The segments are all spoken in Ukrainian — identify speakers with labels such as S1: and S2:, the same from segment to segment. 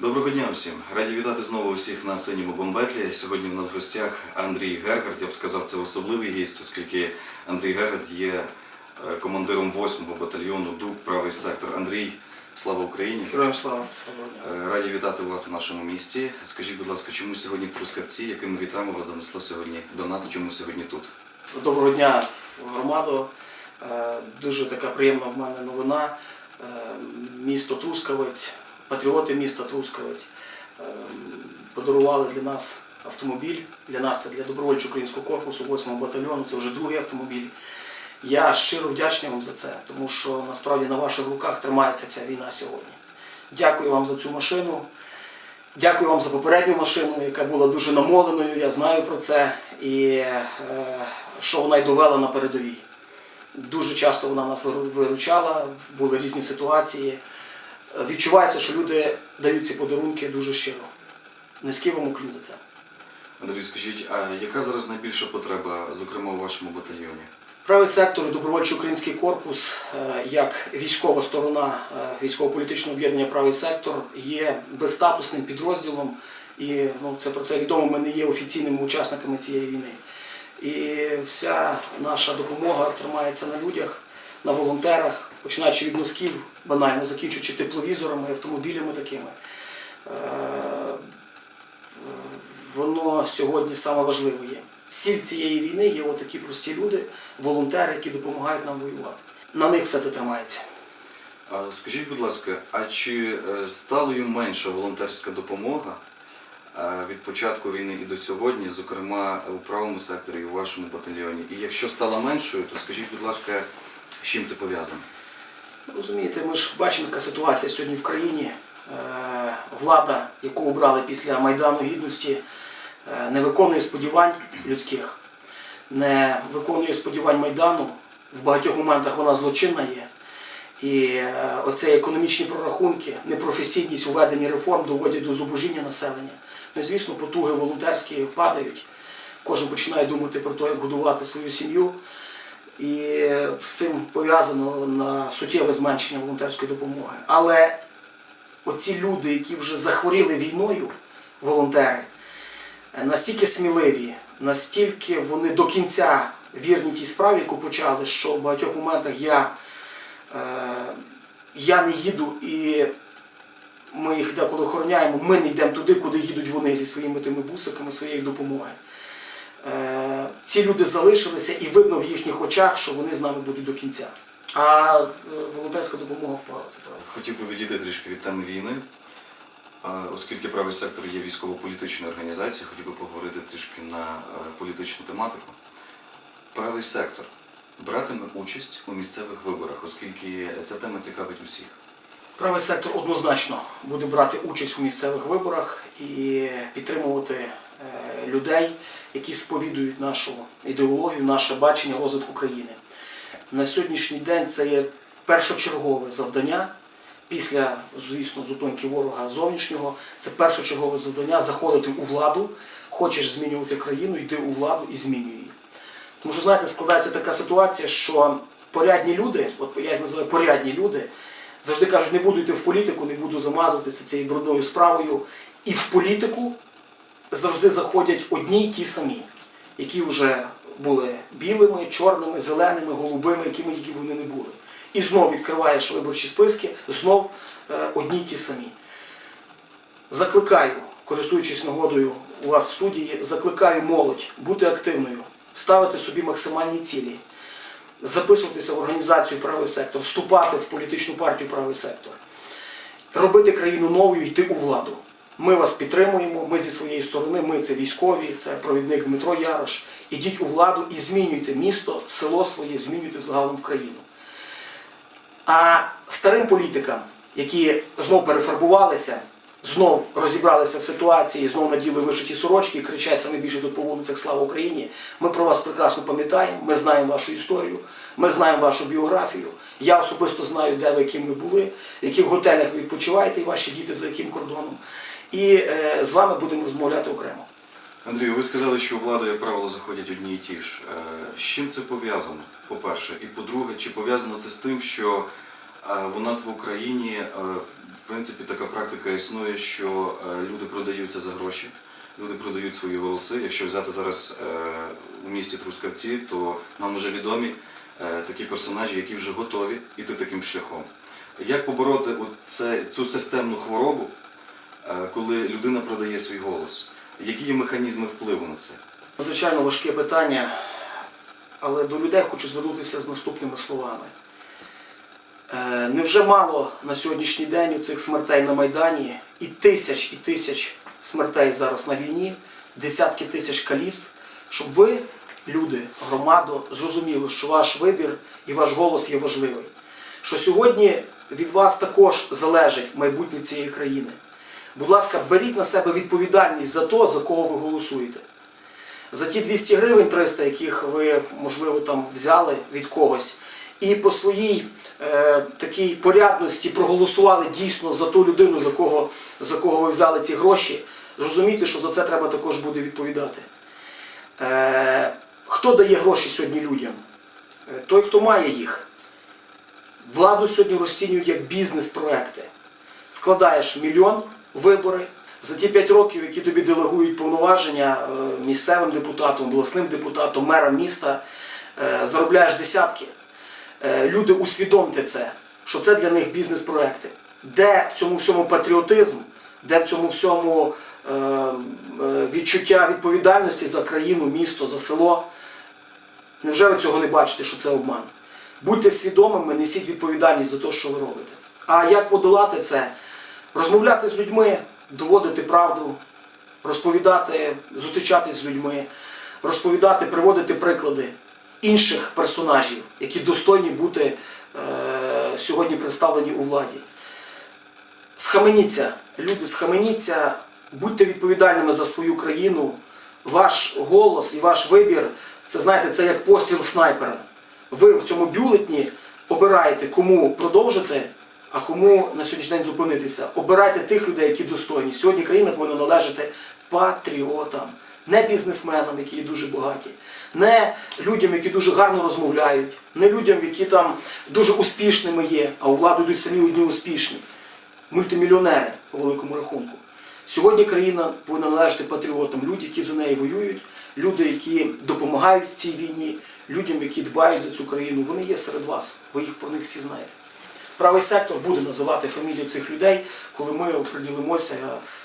S1: Доброго дня всім! Раді вітати знову усіх на синьому бомбетлі. Сьогодні в нас в гостях Андрій Гергард. Я б сказав, це особливий гість, оскільки Андрій Гергард є е, командиром 8-го батальйону ДУК Правий сектор. Андрій, слава Україні!
S2: Героям слава.
S1: Е, Раді вітати вас в нашому місті. Скажіть, будь ласка, чому сьогодні в Трускавці, якими вітами вас занесло сьогодні до нас, чому сьогодні тут?
S2: Доброго дня, громадо. Е, Дуже така приємна в мене новина. Місто Трускавець, патріоти міста Трускавець е, подарували для нас автомобіль. Для нас це для добровольчого українського корпусу 8-го батальйону. Це вже другий автомобіль. Я щиро вдячний вам за це, тому що насправді на ваших руках тримається ця війна сьогодні. Дякую вам за цю машину. Дякую вам за попередню машину, яка була дуже намоленою, я знаю про це, і е, що вона й довела на передовій. Дуже часто вона нас виручала, були різні ситуації. Відчувається, що люди дають ці подарунки дуже щиро. Низький вам уклін за це.
S1: Андрій, скажіть, а яка зараз найбільша потреба, зокрема у вашому батальйоні?
S2: Правий сектор і добровольчий український корпус, е, як військова сторона е, військово-політичного об'єднання Правий сектор є безстатусним підрозділом, і ну, це про це відомо. Ми не є офіційними учасниками цієї війни. І вся наша допомога тримається на людях, на волонтерах, починаючи від носків, банально закінчуючи тепловізорами, автомобілями такими. Е, воно сьогодні саме важливе є. Сіль цієї війни є отакі прості люди, волонтери, які допомагають нам воювати. На них все це тримається.
S1: Скажіть, будь ласка, а чи е, сталою менша волонтерська допомога е, від початку війни і до сьогодні, зокрема у правому секторі і у вашому батальйоні? І якщо стала меншою, то скажіть, будь ласка, з чим це пов'язано?
S2: Розумієте, ми ж бачимо, яка ситуація сьогодні в країні. Е, Влада, яку обрали після Майдану Гідності, е, не виконує сподівань людських, не виконує сподівань Майдану. В багатьох моментах вона злочинна є. І е, оце економічні прорахунки, непрофесійність у реформ доводять до зубожіння населення. Ну звісно, потуги волонтерські падають. Кожен починає думати про те, як годувати свою сім'ю. І з цим пов'язано на суттєве зменшення волонтерської допомоги. Але оці люди, які вже захворіли війною, волонтери, настільки сміливі, настільки вони до кінця вірні тій справі, яку почали, що в багатьох моментах я, е, я не їду і ми їх деколи охороняємо, ми не йдемо туди, куди їдуть вони зі своїми тими бусиками, своєю допомогою. Ці люди залишилися і видно в їхніх очах, що вони з нами будуть до кінця. А е, волонтерська допомога впала, це правда.
S1: Хотів би відійти трішки від теми війни. Оскільки правий сектор є військово-політичною організацією, хотів би поговорити трішки на е, політичну тематику. Правий сектор братиме участь у місцевих виборах, оскільки ця тема цікавить усіх.
S2: Правий сектор однозначно буде брати участь у місцевих виборах і підтримувати людей, які сповідують нашу ідеологію, наше бачення розвитку країни. На сьогоднішній день це є першочергове завдання. Після, звісно, зупинки ворога зовнішнього, це першочергове завдання заходити у владу. Хочеш змінювати країну, йди у владу і змінюй її. Тому що, знаєте, складається така ситуація, що порядні люди, от я їх називаю порядні люди, завжди кажуть, не буду йти в політику, не буду замазуватися цією брудною справою. І в політику завжди заходять одні й ті самі, які вже були білими, чорними, зеленими, голубими, якими тільки вони не були. І знов відкриваєш виборчі списки, знов е, одні й ті самі. Закликаю, користуючись нагодою у вас в студії, закликаю молодь бути активною, ставити собі максимальні цілі, записуватися в організацію правий сектор, вступати в політичну партію правий сектор, робити країну новою, йти у владу. Ми вас підтримуємо, ми зі своєї сторони, ми це військові, це провідник Дмитро Ярош. Ідіть у владу і змінюйте місто, село своє, змінюйте загалом в країну. А старим політикам, які знов перефарбувалися, знов розібралися в ситуації, знов наділи вишиті сорочки кричать саме більше тут по вулицях Слава Україні. Ми про вас прекрасно пам'ятаємо, ми знаємо вашу історію, ми знаємо вашу біографію. Я особисто знаю, де ви яким ви були, в яких готелях ви відпочиваєте і ваші діти за яким кордоном. І е, з вами будемо розмовляти окремо.
S1: Андрію, ви сказали, що у владу, як правило, заходять одні і ті ж. Е, З чим це пов'язано, по-перше? І по-друге, чи пов'язано це з тим, що А у нас в Україні, е, в принципі, така практика існує, що е, люди продаються за гроші, люди продають свої голоси. Якщо взяти зараз е, у місті Трускавці, то нам вже відомі е, такі персонажі, які вже готові йти таким шляхом. Як побороти цю системну хворобу, е, коли людина продає свій голос? Які є механізми впливу на це?
S2: Звичайно, важке питання, але до людей хочу звернутися з наступними словами. Е, Невже мало на сьогоднішній день у цих смертей на Майдані і тисяч і тисяч смертей зараз на війні, десятки тисяч каліст, щоб ви, люди, громадо, зрозуміли, що ваш вибір і ваш голос є важливий. Що сьогодні від вас також залежить майбутнє цієї країни. Будь ласка, беріть на себе відповідальність за те, за кого ви голосуєте. За ті 200 гривень 300, яких ви, можливо, там взяли від когось, і по своїй е, такій порядності проголосували дійсно за ту людину, за кого, за кого ви взяли ці гроші, зрозумійте, що за це треба також буде відповідати. Е, хто дає гроші сьогодні людям? Е, той, хто має їх. Владу сьогодні розцінюють як бізнес-проекти. Вкладаєш мільйон вибори. За ті 5 років, які тобі делегують повноваження е, місцевим депутатом, обласним депутатом, мером міста, е, заробляєш десятки. Е, Люди усвідомте це, що це для них бізнес-проекти. Де в цьому всьому патріотизм, де в цьому всьому відчуття відповідальності за країну, місто, за село. Невже ви цього не бачите, що це обман? Будьте свідомими, несіть відповідальність за те, що ви робите. А як подолати це? Розмовляти з людьми, доводити правду, розповідати, зустрічатись з людьми, розповідати, приводити приклади інших персонажів, які достойні бути е, сьогодні представлені у владі. Схаменіться, люди, схаменіться, будьте відповідальними за свою країну. Ваш голос і ваш вибір це знаєте, це як постріл снайпера. Ви в цьому бюлетні обираєте, кому продовжити, а кому на сьогоднішній день зупинитися. Обирайте тих людей, які достойні. Сьогодні країна повинна належати патріотам, не бізнесменам, які є дуже багаті, не людям, які дуже гарно розмовляють, не людям, які там дуже успішними є, а у владу йдуть самі одні успішні мультимільйонери по великому рахунку. Сьогодні країна повинна належати патріотам, люди, які за неї воюють, люди, які допомагають цій війні, людям, які дбають за цю країну. Вони є серед вас. Ви їх про них всі знаєте. Правий сектор буде називати фамілії цих людей, коли ми оприділимося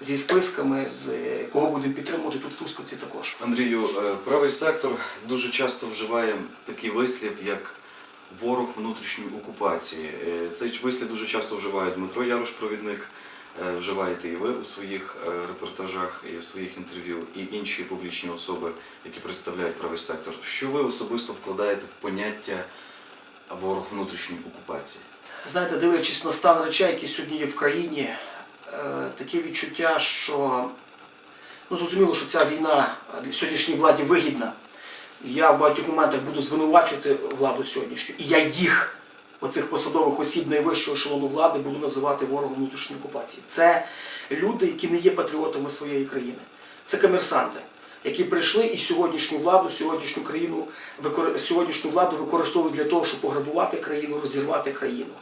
S2: зі списками, з кого будемо підтримувати тут в Тускавці також.
S1: Андрію, е, правий сектор дуже часто вживає такий вислів, як ворог внутрішньої окупації. Е, Цей вислів дуже часто вживає Дмитро Ярош, провідник, е, вживаєте і ви у своїх репортажах, і в своїх інтерв'ю, і інші публічні особи, які представляють правий сектор. Що ви особисто вкладаєте в поняття ворог внутрішньої окупації?
S2: Знаєте, дивлячись на стан речей, які сьогодні є в країні, е, таке відчуття, що ну, зрозуміло, що ця війна для сьогоднішній владі вигідна. Я в багатьох моментах буду звинувачувати владу сьогоднішню. І я їх, оцих посадових осіб найвищого ешелону влади, буду називати ворогом внутрішньої окупації. Це люди, які не є патріотами своєї країни. Це комерсанти, які прийшли і сьогоднішню владу, сьогоднішню країну, сьогоднішню владу використовують для того, щоб пограбувати країну, розірвати країну.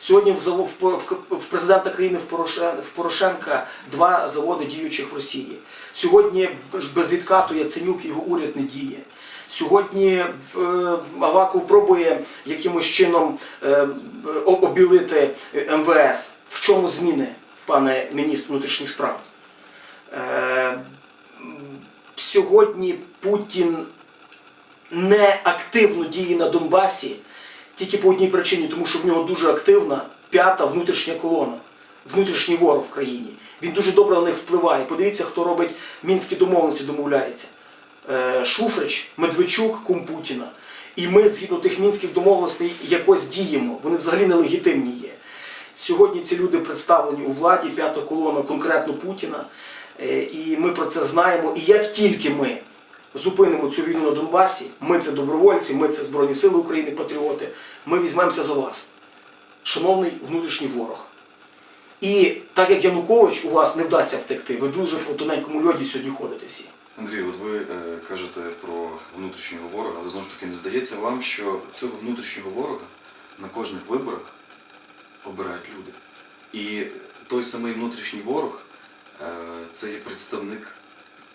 S2: Сьогодні в, президента країни в, Порошенка два заводи діючих в Росії. Сьогодні без відкату Яценюк його уряд не діє. Сьогодні е, Аваков пробує якимось чином е, обілити е, МВС. В чому зміни, пане міністр внутрішніх справ? Сьогодні Путін не активно діє на Донбасі тільки по одній причині, тому що в нього дуже активна п'ята внутрішня колона, внутрішній ворог в країні. Він дуже добре на них впливає. Подивіться, хто робить мінські домовленості, домовляється. Е, Шуфрич, Медведчук, кум Путіна. І ми, згідно тих мінських домовленостей, якось діємо. Вони взагалі нелегітимні є. Сьогодні ці люди представлені у владі, п'ята колона конкретно Путіна. Е, І ми про це знаємо. І як тільки ми зупинимо цю війну на Донбасі, ми це добровольці, ми це Збройні Сили України, патріоти, ми візьмемося за вас, шановний внутрішній ворог. І так як Янукович у вас не вдасться втекти, ви дуже по тоненькому льоді сьогодні ходите всі.
S1: Андрій, от ви е, кажете про внутрішнього ворога, але знову ж таки не здається вам, що цього внутрішнього ворога на кожних виборах обирають люди. І той самий внутрішній ворог е, це є представник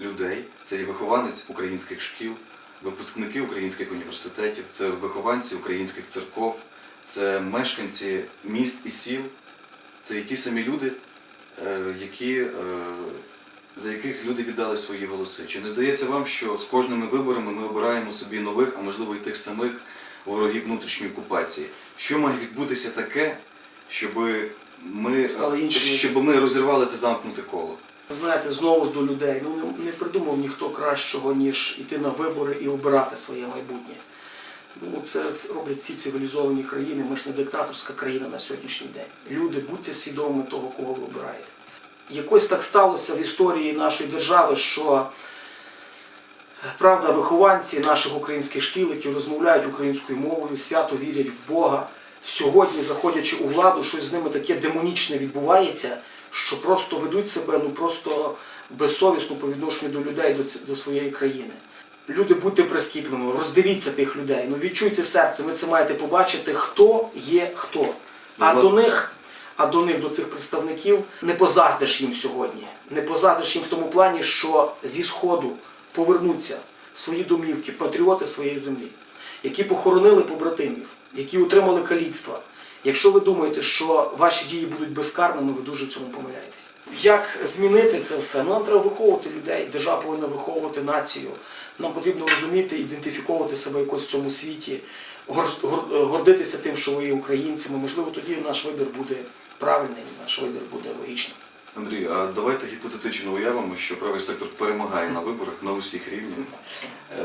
S1: людей, це є вихованець українських шкіл, випускники українських університетів, це вихованці українських церков, це мешканці міст і сіл, це і ті самі люди, е, які, е, за яких люди віддали свої голоси. Чи не здається вам, що з кожними виборами ми обираємо собі нових, а можливо і тих самих ворогів внутрішньої окупації? Що має відбутися таке, щоб ми, щоб ми розірвали це замкнуте коло?
S2: Знаєте, знову ж до людей. Ну не, придумав ніхто кращого, ніж іти на вибори і обирати своє майбутнє. Ну, це роблять всі цивілізовані країни. Ми ж не диктаторська країна на сьогоднішній день. Люди, будьте свідомими того, кого ви обираєте. Якось так сталося в історії нашої держави, що правда, вихованці наших українських шкіл, які розмовляють українською мовою, свято вірять в Бога. Сьогодні, заходячи у владу, щось з ними таке демонічне відбувається, що просто ведуть себе ну просто безсовісно по відношенню до людей, до, до своєї країни. Люди, будьте прискіпливими, роздивіться тих людей, ну відчуйте серце, ви це маєте побачити, хто є хто. А
S1: Ну,
S2: до них, а до них, до цих представників, не позаздиш їм сьогодні. Не позаздиш їм в тому плані, що зі сходу повернуться свої домівки, патріоти своєї землі, які похоронили побратимів, які отримали каліцтва. Якщо ви думаєте, що ваші дії будуть безкарними, ви дуже в цьому помиляєтесь. Як змінити це все? Ну, нам треба виховувати людей. Держава повинна виховувати націю. Нам потрібно розуміти, ідентифіковувати себе якось в цьому світі, гор- гор- гордитися тим, що ви є українцями. Можливо, тоді наш вибір буде правильний, наш вибір буде логічним.
S1: Андрій, а давайте гіпотетично уявимо, що правий сектор перемагає на виборах на усіх рівнях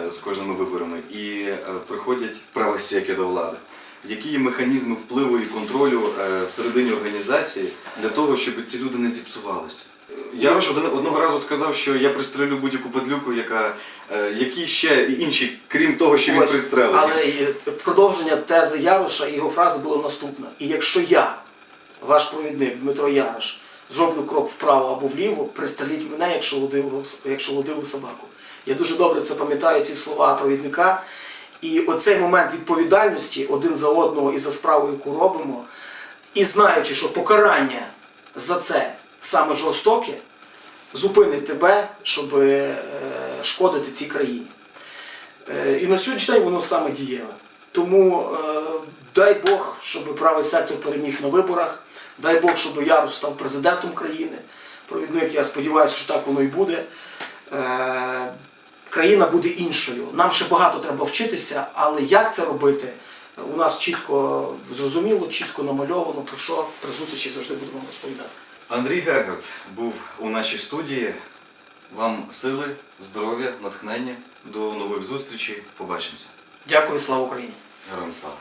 S1: е, з кожними виборами і е, приходять правосеки до влади. Які є механізми впливу і контролю е, всередині організації для того, щоб ці люди не зіпсувалися? Я ж один- одного разу сказав, що я пристрелю будь-яку падлюку, яка е, які ще інші, крім того, що він пристрелив.
S2: Але продовження тези Яроша і його фрази було наступне. І якщо я, ваш провідник Дмитро Ярош, зроблю крок вправо або вліво, пристреліть мене, якщо лудиву, якщо лудиву собаку. Я дуже добре це пам'ятаю, ці слова провідника. І оцей момент відповідальності один за одного і за справу, яку робимо, і знаючи, що покарання за це саме жорстоке, зупинить тебе, щоб е, шкодити цій країні. Е, І на сьогоднішній день воно саме дієве. Тому е, дай Бог, щоб правий сектор переміг на виборах, дай Бог, щоб Ярош став президентом країни. Провідник, я сподіваюся, що так воно і буде. Країна буде іншою. Нам ще багато треба вчитися, але як це робити, у нас чітко зрозуміло, чітко намальовано, про що при зустрічі завжди будемо розповідати.
S1: Андрій Гергот був у нашій студії. Вам сили, здоров'я, натхнення. До нових зустрічей. Побачимося.
S2: Дякую, слава Україні!
S1: Героям слава!